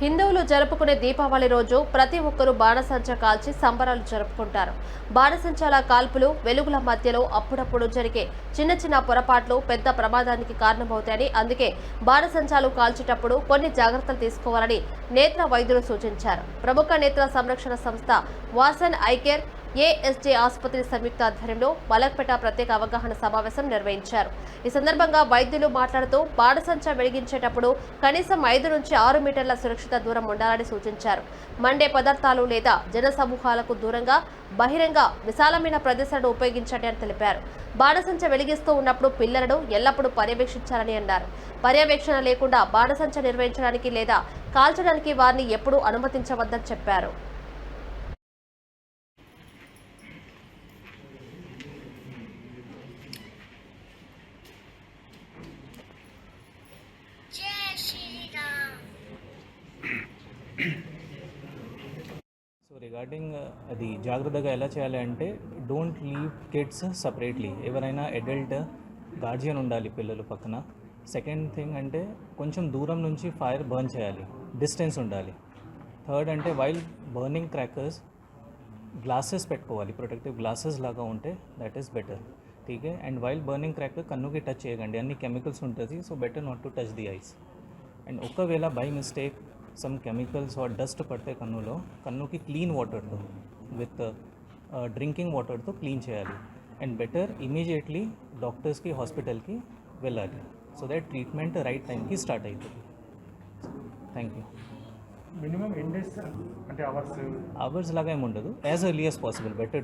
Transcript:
హిందువులు జరుపుకునే దీపావళి రోజు ప్రతి ఒక్కరూ బాణసంచ కాల్చి సంబరాలు జరుపుకుంటారు. బాణసంచాల కాల్పులు వెలుగుల మధ్యలో అప్పుడప్పుడు జరిగే చిన్న చిన్న పొరపాట్లు పెద్ద ప్రమాదానికి కారణమవుతాయని అందుకే బాణసంచాలు కాల్చేటప్పుడు కొన్ని జాగ్రత్తలు తీసుకోవాలని నేత్ర వైద్యులు సూచించారు. ప్రముఖ నేత్ర సంరక్షణ సంస్థ వాసన్ ఐకేర్ ఏఎస్జే ఆసుపత్రి సంయుక్త ఆధ్వర్యంలో మలక్పేట ప్రత్యేక అవగాహన సమావేశం నిర్వహించారు. ఈ సందర్భంగా వైద్యులు మాట్లాడుతూ బాణసంచ వెలిగించేటప్పుడు కనీసం ఐదు నుంచి ఆరు మీటర్ల సురక్షిత దూరం ఉండాలని సూచించారు. మండే పదార్థాలు లేదా జన సమూహాలకు దూరంగా బహిరంగ విశాలమైన ప్రదేశాలను ఉపయోగించండి అని తెలిపారు. బాణసంచ వెలిగిస్తూ ఉన్నప్పుడు పిల్లలను ఎల్లప్పుడూ పర్యవేక్షించాలని అన్నారు. పర్యవేక్షణ లేకుండా బాణసంచ నిర్వహించడానికి లేదా కాల్చడానికి వారిని ఎప్పుడూ అనుమతించవద్దని చెప్పారు. సో రిగార్డింగ్ uh, అది జాగ్రత్తగా ఎలా చేయాలి అంటే డోంట్ లీవ్ కిడ్స్ సపరేట్లీ ఎవరైనా అడల్ట్ గార్జియన్ ఉండాలి పిల్లలు పక్కన. సెకండ్ థింగ్ అంటే కొంచెం దూరం నుంచి ఫైర్ బర్న్ చేయాలి. డిస్టెన్స్ ఉండాలి. థర్డ్ అంటే వైల్ బర్నింగ్ క్రాకర్స్ గ్లాసెస్ పెట్టుకోవాలి. ప్రొటెక్టివ్ గ్లాసెస్ లాగా ఉంటే దట్ ఈస్ బెటర్ టీకే అండ్ వైల్ బర్నింగ్ క్రాకర్ కన్నుకి టచ్ చేయకండి. అన్ని కెమికల్స్ ఉంటుంది so better not to touch the eyes and ఒకవేళ by mistake some chemicals or dust పడితే కన్నులో కన్నుకి క్లీన్ వాటర్తో విత్ డ్రింకింగ్ వాటర్తో క్లీన్ చేయాలి. అండ్ బెటర్ ఇమీడియట్లీ డాక్టర్స్కి హాస్పిటల్కి వెళ్ళాలి. సో దట్ ట్రీట్మెంట్ రైట్ టైంకి స్టార్ట్ అవుతుంది థ్యాంక్ యూ మినిమం ఎన్ని డేస్ అంటే అవర్స్ అవర్స్ లాగా ఏమి ఉండదు. As early as possible better